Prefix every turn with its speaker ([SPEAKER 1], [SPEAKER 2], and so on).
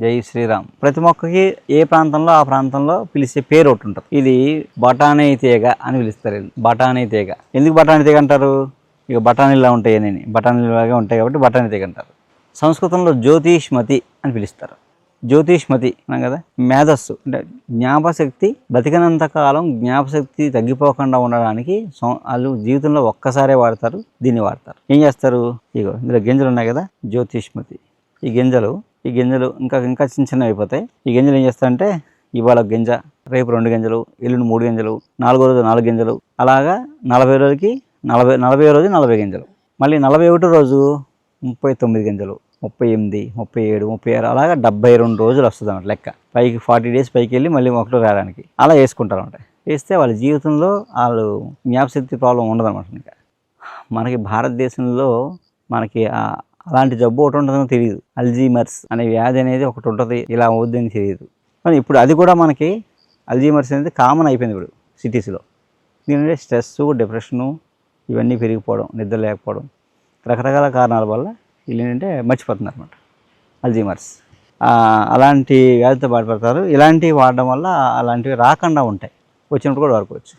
[SPEAKER 1] జై శ్రీరామ్. ప్రతి మొక్కకి ఏ ప్రాంతంలో ఆ ప్రాంతంలో పిలిచే పేరు ఒకటి ఉంటుంది. ఇది బఠానీ తీగ అని పిలుస్తారు. బఠానీ తీగ. ఎందుకు బఠానీ తీగ అంటారు? ఇక బఠానీలా ఉంటాయి అని బఠానీలాగా ఉంటాయి కాబట్టి బఠానీ తీగ అంటారు. సంస్కృతంలో జ్యోతిష్మతి అని పిలుస్తారు. జ్యోతిష్మతి అన్నాం కదా? మేధస్సు. అంటే జ్ఞాపశక్తి బతికినంత కాలం జ్ఞాపశక్తి తగ్గిపోకుండా ఉండడానికి వాళ్ళు జీవితంలో ఒక్కసారే వాడతారు దీన్ని వాడతారు. ఏం చేస్తారు? ఇగో ఇందులో గింజలు ఉన్నాయి కదా? జ్యోతిష్మతి. ఈ గింజలు ఈ గింజలు ఇంకా ఇంకా చిన్న చిన్నవి అయిపోతాయి. ఈ గింజలు ఏం చేస్తారంటే ఇవాళ గింజ రేపు రెండు గింజలు ఎల్లుండి మూడు గింజలు నాలుగో రోజు నాలుగు గింజలు అలాగా నలభై రోజులకి నలభై నలభై రోజు నలభై గింజలు. మళ్ళీ నలభై ఒకటో రోజు ముప్పై తొమ్మిది గింజలు ముప్పై ఎనిమిది ముప్పై ఏడు ముప్పై ఆరు అలాగా డెబ్బై రెండు రోజులు వస్తుంది అన్నమాట లెక్క. పైకి ఫార్టీ డేస్ పైకి వెళ్ళి మళ్ళీ ఒకటో రావడానికి అలా వేసుకుంటారు అనమాట వేస్తే వాళ్ళ జీవితంలో వాళ్ళు జ్ఞాపశక్తి ప్రాబ్లం ఉండదన్నమాట ఇంకా. మనకి భారతదేశంలో మనకి అలాంటి జబ్బు ఒకటి ఉంటుందో తెలియదు. అల్జీమర్స్ అనే వ్యాధి అనేది ఒకటి ఉంటుంది ఇలా అవుద్దని తెలియదు. కానీ ఇప్పుడు అది కూడా మనకి అల్జీమర్స్ అనేది కామన్ అయిపోయింది ఇప్పుడు సిటీస్లో. దీనివల్ల స్ట్రెస్ డిప్రెషను ఇవన్నీ పెరిగిపోవడం నిద్ర లేకపోవడం రకరకాల కారణాల వల్ల వీళ్ళు ఏంటంటే మర్చిపోతున్నారు అనమాట అల్జీమర్స్. అలాంటి వ్యాధితో బాధపడతారు. ఇలాంటివి వాడడం వల్ల అలాంటివి రాకుండా ఉంటాయి. వచ్చినప్పుడు కూడా వాడుకోవచ్చు.